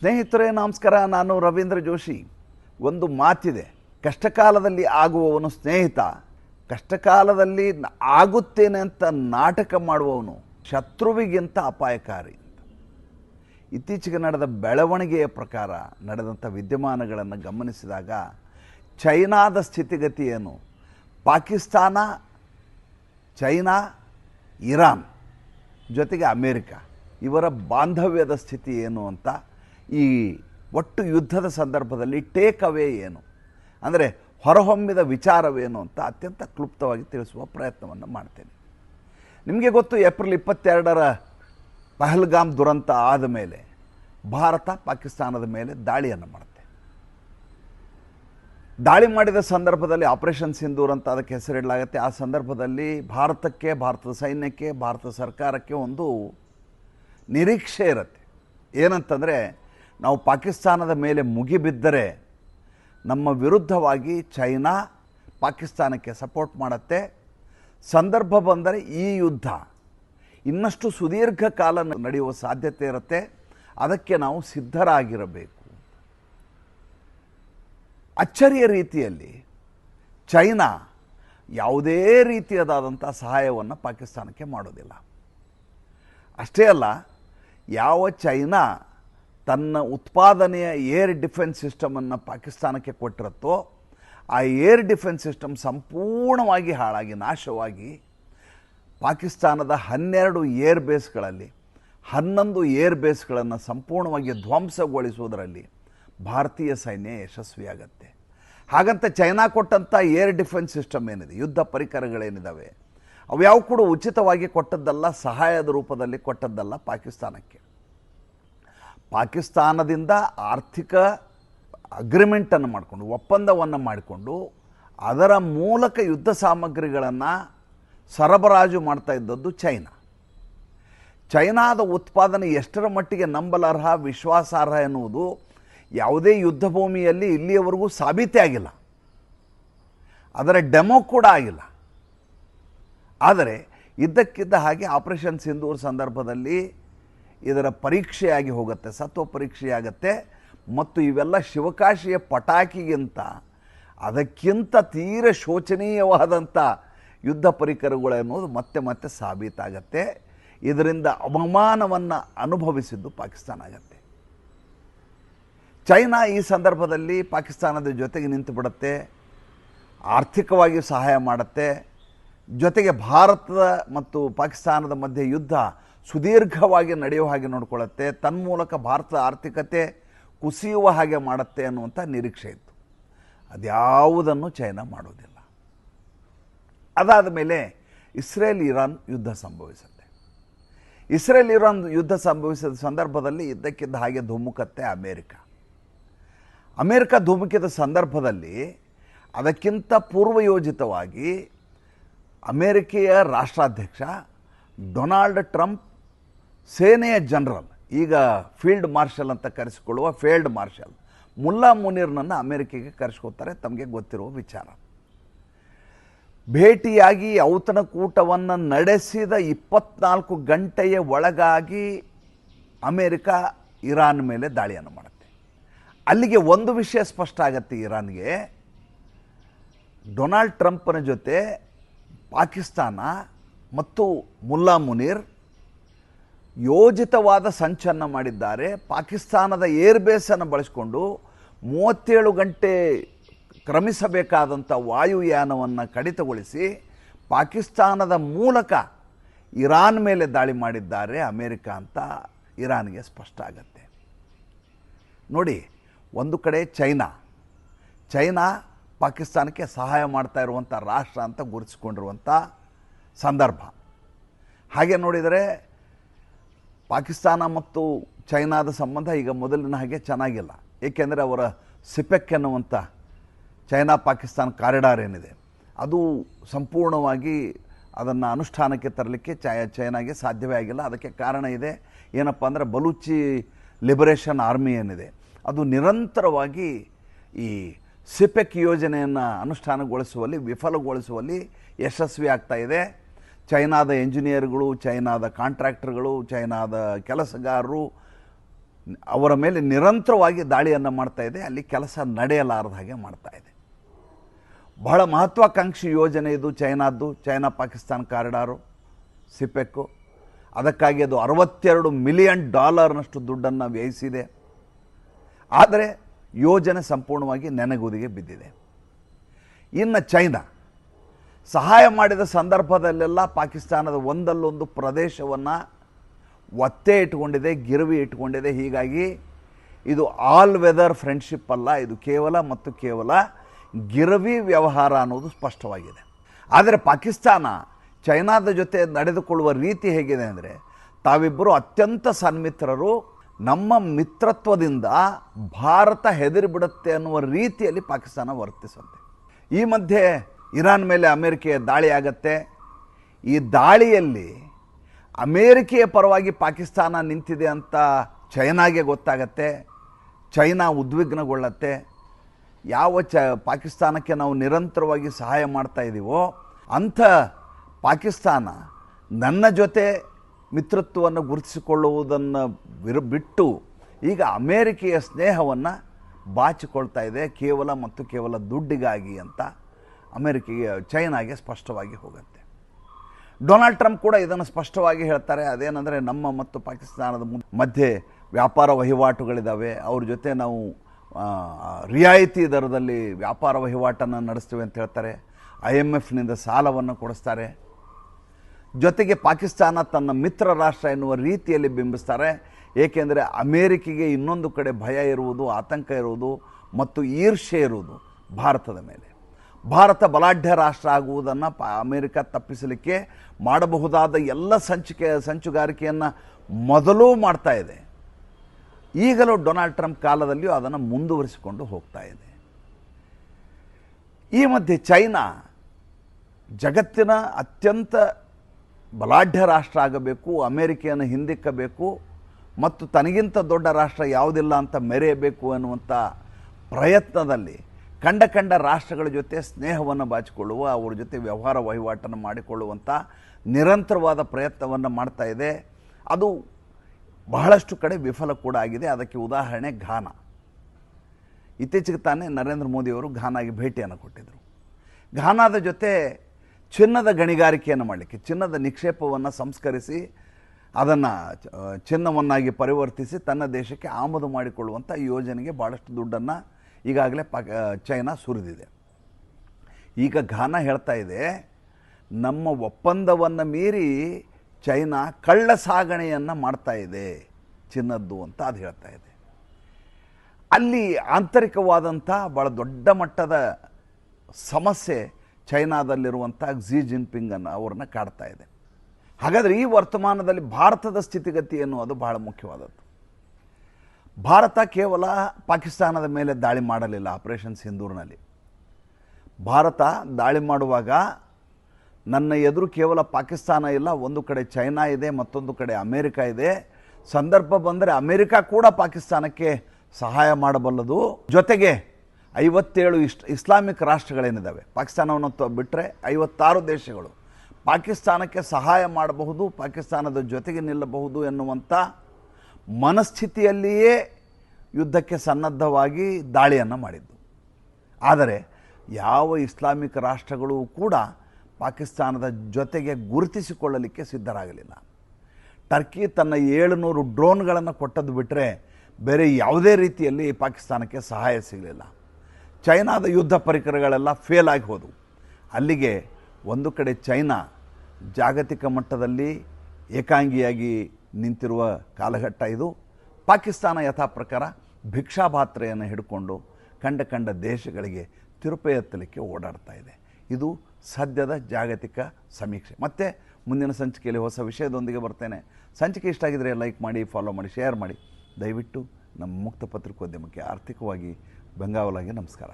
ಸ್ನೇಹಿತರೇ, ನಮಸ್ಕಾರ. ನಾನು ರವೀಂದ್ರ ಜೋಶಿ. ಒಂದು ಮಾತಿದೆ. ಕಷ್ಟಕಾಲದಲ್ಲಿ ಆಗುವವನು ಸ್ನೇಹಿತ. ಕಷ್ಟಕಾಲದಲ್ಲಿ ಆಗುತ್ತೇನೆ ಅಂತ ನಾಟಕ ಮಾಡುವವನು ಶತ್ರುವಿಗಿಂತ ಅಪಾಯಕಾರಿ ಇತ್ತೀಚೆಗೆ ನಡೆದ ಬೆಳವಣಿಗೆಯ ಪ್ರಕಾರ ನಡೆದಂಥ ವಿದ್ಯಮಾನಗಳನ್ನು ಗಮನಿಸಿದಾಗ ಚೈನಾದ ಸ್ಥಿತಿಗತಿ ಏನು? ಪಾಕಿಸ್ತಾನ, ಚೈನಾ, ಇರಾನ್ ಜೊತೆಗೆ ಅಮೇರಿಕ. ಇವರ ಬಾಂಧವ್ಯದ ಸ್ಥಿತಿ ಏನು ಅಂತ ಈ ಒಟ್ಟು ಯುದ್ಧದ ಸಂದರ್ಭದಲ್ಲಿ ಟೇಕ್ ಅವೇ ಏನು? ಅಂದರೆ ಹೊರಹೊಮ್ಮಿದ ವಿಚಾರವೇನು ಅಂತ ಅತ್ಯಂತ ಕ್ಲುಪ್ತವಾಗಿ ತಿಳಿಸುವ ಪ್ರಯತ್ನವನ್ನು ಮಾಡ್ತೇನೆ. ನಿಮಗೆ ಗೊತ್ತು, ಏಪ್ರಿಲ್ ಇಪ್ಪತ್ತೆರಡರ ಪಹಲ್ಗಾಮ್ ದುರಂತ ಆದ ಮೇಲೆ ಭಾರತ ಪಾಕಿಸ್ತಾನದ ಮೇಲೆ ದಾಳಿಯನ್ನು ಮಾಡುತ್ತೆ. ದಾಳಿ ಮಾಡಿದ ಸಂದರ್ಭದಲ್ಲಿ ಆಪರೇಷನ್ ಸಿಂಧೂರ್ ಅಂತ ಅದಕ್ಕೆ ಹೆಸರಿಡಲಾಗುತ್ತೆ. ಆ ಸಂದರ್ಭದಲ್ಲಿ ಭಾರತಕ್ಕೆ, ಭಾರತದ ಸೈನ್ಯಕ್ಕೆ, ಭಾರತ ಸರ್ಕಾರಕ್ಕೆ ಒಂದು ನಿರೀಕ್ಷೆ ಇರುತ್ತೆ. ಏನಂತಂದರೆ ನಾವು ಪಾಕಿಸ್ತಾನದ ಮೇಲೆ ಮುಗಿಬಿದ್ದರೆ ನಮ್ಮ ವಿರುದ್ಧವಾಗಿ ಚೈನಾ ಪಾಕಿಸ್ತಾನಕ್ಕೆ ಸಪೋರ್ಟ್ ಮಾಡುತ್ತೆ. ಸಂದರ್ಭ ಬಂದರೆ ಈ ಯುದ್ಧ. ಇನ್ನಷ್ಟು ಸುದೀರ್ಘ ಕಾಲ ನಡೆಯುವ ಸಾಧ್ಯತೆ ಇರುತ್ತೆ. ಅದಕ್ಕೆ ನಾವು ಸಿದ್ಧರಾಗಿರಬೇಕು. ಅಚ್ಚರಿಯ ರೀತಿಯಲ್ಲಿ ಚೈನಾ ಯಾವುದೇ ರೀತಿಯದಾದಂಥ ಸಹಾಯವನ್ನು ಪಾಕಿಸ್ತಾನಕ್ಕೆ ಮಾಡೋದಿಲ್ಲ. ಅಷ್ಟೇ ಅಲ್ಲ, ಯಾವ ಚೈನಾ ತನ್ನ ಉತ್ಪಾದನೆಯ ಏರ್ ಡಿಫೆನ್ಸ್ ಸಿಸ್ಟಮನ್ನು ಪಾಕಿಸ್ತಾನಕ್ಕೆ ಕೊಟ್ಟಿರುತ್ತೋ, ಆ ಏರ್ ಡಿಫೆನ್ಸ್ ಸಿಸ್ಟಮ್ ಸಂಪೂರ್ಣವಾಗಿ ಹಾಳಾಗಿ, ನಾಶವಾಗಿ ಪಾಕಿಸ್ತಾನದ ಹನ್ನೆರಡು ಏರ್ ಬೇಸ್ಗಳಲ್ಲಿ, ಹನ್ನೊಂದು ಏರ್ ಬೇಸ್ಗಳನ್ನು ಸಂಪೂರ್ಣವಾಗಿ ಧ್ವಂಸಗೊಳಿಸುವುದರಲ್ಲಿ ಭಾರತೀಯ ಸೈನ್ಯ ಯಶಸ್ವಿಯಾಗತ್ತೆ. ಹಾಗಂತ ಚೈನಾ ಕೊಟ್ಟಂಥ ಏರ್ ಡಿಫೆನ್ಸ್ ಸಿಸ್ಟಮ್ ಏನಿದೆ, ಯುದ್ಧ ಪರಿಕರಗಳೇನಿದ್ದಾವೆ ಅವ್ಯಾವ ಕೂಡ ಉಚಿತವಾಗಿ ಕೊಟ್ಟದ್ದಲ್ಲ, ಸಹಾಯದ ರೂಪದಲ್ಲಿ ಕೊಟ್ಟದ್ದಲ್ಲ ಪಾಕಿಸ್ತಾನಕ್ಕೆ. ಪಾಕಿಸ್ತಾನದಿಂದ ಆರ್ಥಿಕ ಅಗ್ರಿಮೆಂಟನ್ನು ಮಾಡಿಕೊಂಡು, ಒಪ್ಪಂದವನ್ನು ಮಾಡಿಕೊಂಡು, ಅದರ ಮೂಲಕ ಯುದ್ಧ ಸಾಮಗ್ರಿಗಳನ್ನು ಸರಬರಾಜು ಮಾಡ್ತಾ ಇದ್ದದ್ದು ಚೈನಾ. ಚೈನಾದ ಉತ್ಪಾದನೆ ಎಷ್ಟರ ಮಟ್ಟಿಗೆ ನಂಬಲರ್ಹ, ವಿಶ್ವಾಸಾರ್ಹ ಎನ್ನುವುದು ಯಾವುದೇ ಯುದ್ಧ ಭೂಮಿಯಲ್ಲಿ ಇಲ್ಲಿಯವರೆಗೂ ಸಾಬೀತೇ ಆಗಿಲ್ಲ. ಅದರ ಡೆಮೋ ಕೂಡ ಆಗಿಲ್ಲ. ಆದರೆ, ಇದ್ದಕ್ಕಿದ್ದ ಹಾಗೆ ಆಪರೇಷನ್ ಸಿಂಧೂರ್ ಸಂದರ್ಭದಲ್ಲಿ ಇದರ ಪರೀಕ್ಷೆಯಾಗಿ ಹೋಗುತ್ತೆ, ಸತ್ವ ಪರೀಕ್ಷೆಯಾಗತ್ತೆ. ಮತ್ತು ಇವೆಲ್ಲ ಶಿವಕಾಶಿಯ ಪಟಾಕಿಗಿಂತ, ಅದಕ್ಕಿಂತ ತೀರ ಶೋಚನೀಯವಾದಂಥ ಯುದ್ಧ ಪರಿಕರಗಳು ಅನ್ನೋದು ಮತ್ತೆ ಮತ್ತೆ ಸಾಬೀತಾಗತ್ತೆ. ಇದರಿಂದ ಅವಮಾನವನ್ನು ಅನುಭವಿಸಿದ್ದು ಪಾಕಿಸ್ತಾನ ಆಗತ್ತೆ. ಚೈನಾ ಈ ಸಂದರ್ಭದಲ್ಲಿ ಪಾಕಿಸ್ತಾನದ ಜೊತೆಗೆ ನಿಂತು ಬಿಡುತ್ತೆ ಆರ್ಥಿಕವಾಗಿ ಸಹಾಯ ಮಾಡುತ್ತೆ. ಜೊತೆಗೆ ಭಾರತದ ಮತ್ತು ಪಾಕಿಸ್ತಾನದ ಮಧ್ಯೆ ಯುದ್ಧ ಸುದೀರ್ಘವಾಗಿ ನಡೆಯುವ ಹಾಗೆ ನೋಡಿಕೊಳ್ಳುತ್ತೆ, ತನ್ಮೂಲಕ ಭಾರತದ ಆರ್ಥಿಕತೆ ಕುಸಿಯುವ ಹಾಗೆ ಮಾಡುತ್ತೆ ಅನ್ನುವಂಥ ನಿರೀಕ್ಷೆ ಇತ್ತು. ಅದ್ಯಾವುದನ್ನು ಚೈನಾ ಮಾಡೋದಿಲ್ಲ. ಅದಾದ ಮೇಲೆ ಇಸ್ರೇಲ್ ಇರಾನ್ ಯುದ್ಧ ಸಂಭವಿಸುತ್ತೆ. ಇಸ್ರೇಲ್ ಇರಾನ್ ಯುದ್ಧ ಸಂಭವಿಸಿದ ಸಂದರ್ಭದಲ್ಲಿ ಇದ್ದಕ್ಕಿದ್ದ ಹಾಗೆ ಧುಮುಕತ್ತೆ ಅಮೇರಿಕ. ಅಮೇರಿಕ ಧುಮುಕಿದ ಸಂದರ್ಭದಲ್ಲಿ ಅದಕ್ಕಿಂತ ಪೂರ್ವಯೋಜಿತವಾಗಿ ಅಮೇರಿಕೆಯ ರಾಷ್ಟ್ರಾಧ್ಯಕ್ಷ ಡೊನಾಲ್ಡ್ ಟ್ರಂಪ್ ಸೇನೆಯ ಜನರಲ್, ಈಗ ಫೀಲ್ಡ್ ಮಾರ್ಷಲ್ ಅಂತ ಕರೆಸಿಕೊಳ್ಳುವ ಫೀಲ್ಡ್ ಮಾರ್ಷಲ್, ಮುಲ್ಲಾ ಮುನೀರ್ನನ್ನು ಅಮೆರಿಕೆಗೆ ಕರೆಸ್ಕೋತಾರೆ ತಮಗೆ ಗೊತ್ತಿರುವ ವಿಚಾರ. ಭೇಟಿಯಾಗಿ ಔತಣಕೂಟವನ್ನು ನಡೆಸಿದ ಇಪ್ಪತ್ನಾಲ್ಕು ಗಂಟೆಯ ಒಳಗಾಗಿ ಅಮೇರಿಕ ಇರಾನ್ ಮೇಲೆ ದಾಳಿಯನ್ನು ಮಾಡುತ್ತೆ. ಅಲ್ಲಿಗೆ ಒಂದು ವಿಷಯ ಸ್ಪಷ್ಟ ಆಗತ್ತೆ ಇರಾನ್ಗೆ. ಡೊನಾಲ್ಡ್ ಟ್ರಂಪ್ನ ಜೊತೆ ಪಾಕಿಸ್ತಾನ ಮತ್ತು ಮುಲ್ಲಾ ಮುನೀರ್ ಯೋಜಿತವಾದ ಸಂಚನ್ನು ಮಾಡಿದ್ದಾರೆ. ಪಾಕಿಸ್ತಾನದ ಏರ್ ಬೇಸನ್ನು ಬಳಸಿಕೊಂಡು ಮೂವತ್ತೇಳು ಗಂಟೆ ಕ್ರಮಿಸಬೇಕಾದಂಥ ವಾಯುಯಾನವನ್ನು ಕಡಿತಗೊಳಿಸಿ ಪಾಕಿಸ್ತಾನದ ಮೂಲಕ ಇರಾನ್ ಮೇಲೆ ದಾಳಿ ಮಾಡಿದ್ದಾರೆ. ಅಮೇರಿಕ ಅಂತ ಇರಾನ್ಗೆ ಸ್ಪಷ್ಟ ಆಗತ್ತೆ. ನೋಡಿ, ಒಂದು ಕಡೆ ಚೈನಾ. ಚೈನಾ ಪಾಕಿಸ್ತಾನಕ್ಕೆ ಸಹಾಯ ಮಾಡ್ತಾ ಇರುವಂಥ ರಾಷ್ಟ್ರ ಅಂತ ಗುರುತಿಸ್ಕೊಂಡಿರುವಂಥ ಸಂದರ್ಭ. ಹಾಗೆ ನೋಡಿದರೆ ಪಾಕಿಸ್ತಾನ ಮತ್ತು ಚೈನಾದ ಸಂಬಂಧ ಈಗ ಮೊದಲಿನ ಹಾಗೆ ಚೆನ್ನಾಗಿಲ್ಲ. ಏಕೆಂದರೆ ಅವರ ಸಿಪೆಕ್ ಎನ್ನುವಂಥ ಚೈನಾ ಪಾಕಿಸ್ತಾನ ಕಾರಿಡಾರ್ ಏನಿದೆ, ಅದು ಸಂಪೂರ್ಣವಾಗಿ ಅದನ್ನು ಅನುಷ್ಠಾನಕ್ಕೆ ತರಲಿಕ್ಕೆ ಚಾಯ ಚೈನಾಗೆ ಸಾಧ್ಯವೇ ಆಗಿಲ್ಲ. ಅದಕ್ಕೆ ಕಾರಣ ಇದೆ, ಏನಪ್ಪ ಅಂದರೆ ಬಲೂಚಿ ಲಿಬರೇಷನ್ ಆರ್ಮಿ ಏನಿದೆ, ಅದು ನಿರಂತರವಾಗಿ ಈ ಸಿಪೆಕ್ ಯೋಜನೆಯನ್ನು ಅನುಷ್ಠಾನಗೊಳಿಸುವಲ್ಲಿ, ವಿಫಲಗೊಳಿಸುವಲ್ಲಿ ಯಶಸ್ವಿ ಆಗ್ತಾ ಇದೆ. ಚೈನಾದ ಎಂಜಿನಿಯರ್ಗಳು, ಚೈನಾದ ಕಾಂಟ್ರಾಕ್ಟರ್ಗಳು, ಚೈನಾದ ಕೆಲಸಗಾರರು ಅವರ ಮೇಲೆ ನಿರಂತರವಾಗಿ ದಾಳಿಯನ್ನು ಮಾಡ್ತಾ ಇದೆ. ಅಲ್ಲಿ ಕೆಲಸ ನಡೆಯಲಾರದ ಹಾಗೆ ಮಾಡ್ತಾ ಇದೆ. ಬಹಳ ಮಹತ್ವಾಕಾಂಕ್ಷಿ ಯೋಜನೆ ಇದು ಚೈನಾದ್ದು. China Pakistan corridor, CPEC. ಅದಕ್ಕಾಗಿ ಅದು ಅರವತ್ತೆರಡು ಮಿಲಿಯನ್ ಡಾಲರ್ನಷ್ಟು ದುಡ್ಡನ್ನು ವ್ಯಯಿಸಿದೆ. ಆದರೆ ಯೋಜನೆ ಸಂಪೂರ್ಣವಾಗಿ ನೆನೆಗುದಿಗೆ ಬಿದ್ದಿದೆ. ಇನ್ನು ಚೈನಾ ಸಹಾಯ ಮಾಡಿದ ಸಂದರ್ಭದಲ್ಲೆಲ್ಲ ಪಾಕಿಸ್ತಾನದ ಒಂದಲ್ಲೊಂದು ಪ್ರದೇಶವನ್ನು ಒತ್ತೆ ಇಟ್ಕೊಂಡಿದೆ ಗಿರವಿ ಇಟ್ಕೊಂಡಿದೆ ಹೀಗಾಗಿ ಇದು ಆಲ್ ವೆದರ್ ಫ್ರೆಂಡ್ಶಿಪ್ ಅಲ್ಲ, ಇದು ಕೇವಲ ಮತ್ತು ಕೇವಲ ಗಿರವಿ ವ್ಯವಹಾರ ಅನ್ನೋದು ಸ್ಪಷ್ಟವಾಗಿದೆ. ಆದರೆ ಪಾಕಿಸ್ತಾನ ಚೈನಾದ ಜೊತೆ ನಡೆದುಕೊಳ್ಳುವ ರೀತಿ ಹೇಗಿದೆ ಅಂದರೆ ತಾವಿಬ್ಬರು ಅತ್ಯಂತ ಸನ್ಮಿತ್ರರು, ನಮ್ಮ ಮಿತ್ರತ್ವದಿಂದ ಭಾರತ ಹೆದರಿಬಿಡುತ್ತೆ ಅನ್ನುವ ರೀತಿಯಲ್ಲಿ ಪಾಕಿಸ್ತಾನ ವರ್ತಿಸುತ್ತೆ. ಈ ಮಧ್ಯೆ ಇರಾನ್ ಮೇಲೆ ಅಮೇರಿಕೆಯ ದಾಳಿ ಆಗತ್ತೆ. ಈ ದಾಳಿಯಲ್ಲಿ ಅಮೇರಿಕೆಯ ಪರವಾಗಿ ಪಾಕಿಸ್ತಾನ ನಿಂತಿದೆ ಅಂತ ಚೈನಾಗೆ ಗೊತ್ತಾಗತ್ತೆ. ಚೈನಾ ಉದ್ವಿಗ್ನಗೊಳ್ಳತ್ತೆ. ಯಾವ ಚ ಪಾಕಿಸ್ತಾನಕ್ಕೆ ನಾವು ನಿರಂತರವಾಗಿ ಸಹಾಯ ಮಾಡ್ತಾ ಇದ್ದೀವೋ ಅಂಥ ಪಾಕಿಸ್ತಾನ ನನ್ನ ಜೊತೆ ಮಿತ್ರತ್ವವನ್ನು ಗುರುತಿಸಿಕೊಳ್ಳುವುದನ್ನು ವಿರ್, ಬಿಟ್ಟು ಈಗ ಅಮೇರಿಕೆಯ ಸ್ನೇಹವನ್ನು ಬಾಚಿಕೊಳ್ತಾ ಇದೆ, ಕೇವಲ ಮತ್ತು ಕೇವಲ ದುಡ್ಡಿಗಾಗಿ ಅಂತ. ಅಮೇರಿಕೆಗೆ, ಚೈನಾಗೆ ಸ್ಪಷ್ಟವಾಗಿ ಹೋಗುತ್ತೆ. ಡೊನಾಲ್ಡ್ ಟ್ರಂಪ್ ಕೂಡ ಇದನ್ನು ಸ್ಪಷ್ಟವಾಗಿ ಹೇಳ್ತಾರೆ. ಅದೇನೆಂದರೆ, ನಮ್ಮ ಮತ್ತು ಪಾಕಿಸ್ತಾನದ ಮಧ್ಯೆ ವ್ಯಾಪಾರ ವಹಿವಾಟುಗಳಿದ್ದಾವೆ ಅವ್ರ ಜೊತೆ ನಾವು ರಿಯಾಯಿತಿ ದರದಲ್ಲಿ ವ್ಯಾಪಾರ ವಹಿವಾಟನ್ನು ನಡೆಸ್ತೇವೆ ಅಂತ ಹೇಳ್ತಾರೆ. ಐ ಎಂ ಎಫ್ನಿಂದ ಸಾಲವನ್ನು ಕೊಡಿಸ್ತಾರೆ. ಜೊತೆಗೆ ಪಾಕಿಸ್ತಾನ ತನ್ನ ಮಿತ್ರ ರಾಷ್ಟ್ರ ಎನ್ನುವ ರೀತಿಯಲ್ಲಿ ಬಿಂಬಿಸ್ತಾರೆ. ಏಕೆಂದರೆ, ಅಮೇರಿಕೆಗೆ ಇನ್ನೊಂದು ಕಡೆ ಭಯ ಇರುವುದು, ಆತಂಕ ಇರುವುದು ಮತ್ತು ಈರ್ಷೆ ಇರುವುದು ಭಾರತದ ಮೇಲೆ. ಭಾರತ ಬಲಾಢ್ಯ ರಾಷ್ಟ್ರ ಆಗುವುದನ್ನು ಪ ಅಮೇರಿಕ ತಪ್ಪಿಸಲಿಕ್ಕೆ ಮಾಡಬಹುದಾದ ಎಲ್ಲ ಸಂಚಿಕೆ ಸಂಚುಗಾರಿಕೆಯನ್ನು ಮೊದಲು ಮಾಡ್ತಾ ಇದೆ. ಈಗಲೂ ಡೊನಾಲ್ಡ್ ಟ್ರಂಪ್ ಕಾಲದಲ್ಲಿಯೂ ಅದನ್ನು ಮುಂದುವರಿಸಿಕೊಂಡು ಹೋಗ್ತಾ ಇದೆ. ಈ ಮಧ್ಯೆ ಚೈನಾ ಜಗತ್ತಿನ ಅತ್ಯಂತ ಬಲಾಢ್ಯ ರಾಷ್ಟ್ರ ಆಗಬೇಕು, ಅಮೇರಿಕೆಯನ್ನು ಹಿಂದಿಕ್ಕಬೇಕು ಮತ್ತು ತನಗಿಂತ ದೊಡ್ಡ ರಾಷ್ಟ್ರ ಯಾವುದಿಲ್ಲ ಅಂತ ಮೆರೆಯಬೇಕು ಅನ್ನುವಂಥ ಪ್ರಯತ್ನದಲ್ಲಿ ಕಂಡ ಕಂಡ ರಾಷ್ಟ್ರಗಳ ಜೊತೆ ಸ್ನೇಹವನ್ನು ಬಾಚಿಕೊಳ್ಳುವ, ಅವ್ರ ಜೊತೆ ವ್ಯವಹಾರ ವಹಿವಾಟನ್ನು ಮಾಡಿಕೊಳ್ಳುವಂಥ ನಿರಂತರವಾದ ಪ್ರಯತ್ನವನ್ನು ಮಾಡ್ತಾ ಇದೆ. ಅದು ಬಹಳಷ್ಟು ಕಡೆ ವಿಫಲ ಕೂಡ ಆಗಿದೆ. ಅದಕ್ಕೆ ಉದಾಹರಣೆ ಘಾನ. ಇತ್ತೀಚೆಗೆ ತಾನೇ ನರೇಂದ್ರ ಮೋದಿಯವರು ಘಾನಾಗೆ ಭೇಟಿಯನ್ನು ಕೊಟ್ಟಿದ್ದರು ಘಾನಾದ ಜೊತೆ ಚಿನ್ನದ ಗಣಿಗಾರಿಕೆಯನ್ನು ಮಾಡಲಿಕ್ಕೆ, ಚಿನ್ನದ ನಿಕ್ಷೇಪವನ್ನು ಸಂಸ್ಕರಿಸಿ, ಅದನ್ನು, ಚಿನ್ನವನ್ನಾಗಿ ಪರಿವರ್ತಿಸಿ ತನ್ನ ದೇಶಕ್ಕೆ ಆಮದು ಮಾಡಿಕೊಳ್ಳುವಂಥ ಯೋಜನೆಗೆ ಭಾಳಷ್ಟು ದುಡ್ಡನ್ನು ಈಗಾಗಲೇ ಪಾಕ್ ಚೈನಾ ಸುರಿದಿದೆ. ಈಗ ಘಾನ ಹೇಳ್ತಾ ಇದೆ, ನಮ್ಮ ಒಪ್ಪಂದವನ್ನು ಮೀರಿ ಚೈನಾ ಕಳ್ಳ ಸಾಗಣೆಯನ್ನು ಮಾಡ್ತಾ ಇದೆ, ಚಿನ್ನದ್ದು ಅಂತ ಅದು ಹೇಳ್ತಾ ಇದೆ. ಅಲ್ಲಿ ಆಂತರಿಕವಾದಂಥ ಭಾಳ ದೊಡ್ಡ ಮಟ್ಟದ ಸಮಸ್ಯೆ ಚೈನಾದಲ್ಲಿರುವಂಥ ಕ್ಸಿ ಜಿನ್ಪಿಂಗನ್ನು ಅವ್ರನ್ನ ಕಾಡ್ತಾ ಇದೆ. ಹಾಗಾದರೆ ಈ ವರ್ತಮಾನದಲ್ಲಿ ಭಾರತದ ಸ್ಥಿತಿಗತಿ ಅನ್ನುವುದು ಬಹಳ ಮುಖ್ಯವಾದದ್ದು. ಭಾರತ ಕೇವಲ ಪಾಕಿಸ್ತಾನದ ಮೇಲೆ ದಾಳಿ ಮಾಡಲಿಲ್ಲ ಆಪರೇಷನ್ ಸಿಂಧೂರ್ನಲ್ಲಿ ಭಾರತ ದಾಳಿ ಮಾಡುವಾಗ ನನ್ನ ಎದುರು ಕೇವಲ ಪಾಕಿಸ್ತಾನ ಇಲ್ಲ, ಒಂದು ಕಡೆ ಚೈನಾ ಇದೆ, ಮತ್ತೊಂದು ಕಡೆ ಅಮೇರಿಕ ಇದೆ. ಸಂದರ್ಭ ಬಂದರೆ ಅಮೇರಿಕ ಕೂಡ ಪಾಕಿಸ್ತಾನಕ್ಕೆ ಸಹಾಯ ಮಾಡಬಲ್ಲದು. ಜೊತೆಗೆ ಐವತ್ತೇಳು ಇಷ್ಟ ಇಸ್ಲಾಮಿಕ್ ರಾಷ್ಟ್ರಗಳೇನಿದ್ದಾವೆ? ಪಾಕಿಸ್ತಾನವನ್ನು ಬಿಟ್ಟರೆ ಐವತ್ತಾರು ದೇಶಗಳು. ಪಾಕಿಸ್ತಾನಕ್ಕೆ ಸಹಾಯ ಮಾಡಬಹುದು, ಪಾಕಿಸ್ತಾನದ ಜೊತೆಗೆ ನಿಲ್ಲಬಹುದು ಎನ್ನುವಂಥ ಮನಸ್ಥಿತಿಯಲ್ಲಿಯೇ ಯುದ್ಧಕ್ಕೆ ಸನ್ನದ್ಧವಾಗಿ ದಾಳಿಯನ್ನು ಮಾಡಿದ್ದು. ಆದರೆ ಯಾವ ಇಸ್ಲಾಮಿಕ್ ರಾಷ್ಟ್ರಗಳು ಕೂಡ ಪಾಕಿಸ್ತಾನದ ಜೊತೆಗೆ ಗುರುತಿಸಿಕೊಳ್ಳಲಿಕ್ಕೆ ಸಿದ್ಧರಾಗಲಿಲ್ಲ. ಟರ್ಕಿ ತನ್ನ ಏಳುನೂರು ಡ್ರೋನ್ಗಳನ್ನು ಕೊಟ್ಟದ್ದು ಬಿಟ್ಟರೆ ಬೇರೆ ಯಾವುದೇ ರೀತಿಯಲ್ಲಿ ಪಾಕಿಸ್ತಾನಕ್ಕೆ ಸಹಾಯ ಸಿಗಲಿಲ್ಲ. ಚೈನಾದ ಯುದ್ಧ ಪರಿಕರಗಳೆಲ್ಲ ಫೇಲ್ ಆಗಿ ಹೋದವು ಅಲ್ಲಿಗೆ ಒಂದು ಕಡೆ ಚೈನಾ ಜಾಗತಿಕ ಮಟ್ಟದಲ್ಲಿ ಏಕಾಂಗಿಯಾಗಿ ನಿಂತಿರುವ ಕಾಲಘಟ್ಟ ಇದು. ಪಾಕಿಸ್ತಾನ ಯಥಾ ಪ್ರಕಾರ ಭಿಕ್ಷಾಪಾತ್ರೆಯನ್ನು ಹಿಡ್ಕೊಂಡು ಕಂಡ ಕಂಡ ದೇಶಗಳಿಗೆ ತಿರುಪೆ ಎತ್ತಲಿಕ್ಕೆ ಓಡಾಡ್ತಾ ಇದೆ. ಇದು ಸದ್ಯದ ಜಾಗತಿಕ ಸಮೀಕ್ಷೆ. ಮತ್ತು ಮುಂದಿನ ಸಂಚಿಕೆಯಲ್ಲಿ ಹೊಸ ವಿಷಯದೊಂದಿಗೆ ಬರ್ತೇನೆ. ಸಂಚಿಕೆ ಇಷ್ಟ ಆಗಿದರೆ ಲೈಕ್ ಮಾಡಿ ಫಾಲೋ ಮಾಡಿ ಶೇರ್ ಮಾಡಿ. ದಯವಿಟ್ಟು ನಮ್ಮ ಮುಕ್ತ ಪತ್ರಿಕೋದ್ಯಮಕ್ಕೆ ಆರ್ಥಿಕವಾಗಿ ಬೆಂಗಾವಲಾಗಿ ನಮಸ್ಕಾರ.